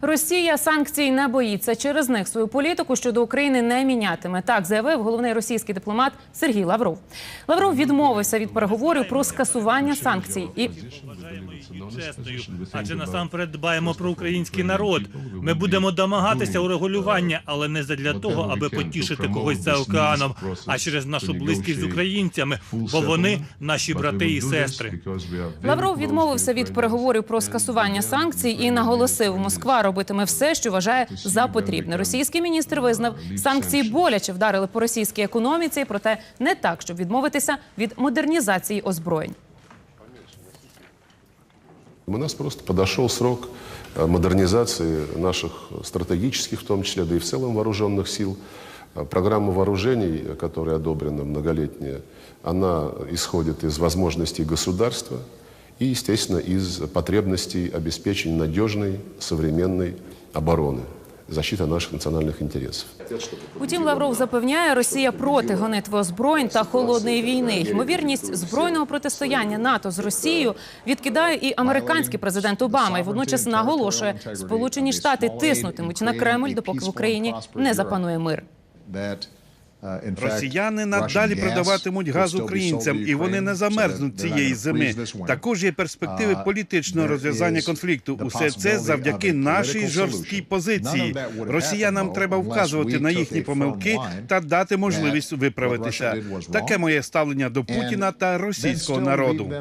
Росія санкцій не боїться. Через них свою політику щодо України не мінятиме. Так заявив головний російський дипломат Сергій Лавров. Лавров відмовився від переговорів про скасування санкцій і чесною, адже насамперед дбаємо про український народ. Ми будемо домагатися урегулювання, але не задля того, аби потішити когось за океаном, а через нашу близькість з українцями, бо вони наші брати і сестри. Лавров відмовився від переговорів про скасування санкцій і наголосив, Москва робитиме все, що вважає за потрібне. Російський міністр визнав, санкції боляче вдарили по російській економіці, проте не так, щоб відмовитися від модернізації озброєнь. У нас просто подошел срок э, модернизации наших стратегических, в том числе, да и в целом вооруженных сил. Э, Программа вооружений, э, которая одобрена многолетняя, она исходит из возможностей государства и, естественно, из потребностей обеспечения надежной современной обороны, защиты наших национальных интересов. Утім, Лавров запевняє, Росія проти гонитви озброєнь та холодної війни. Ймовірність збройного протистояння НАТО з Росією відкидає і американський президент Обама. І водночас наголошує, Сполучені Штати тиснутимуть на Кремль, допоки в Україні не запанує мир. Росіяни надалі продаватимуть газ українцям, і вони не замерзнуть цієї зими. Також є перспективи політичного розв'язання конфлікту. Усе це завдяки нашій жорсткій позиції. Росіянам треба вказувати на їхні помилки та дати можливість виправитися. Таке моє ставлення до Путіна та російського народу.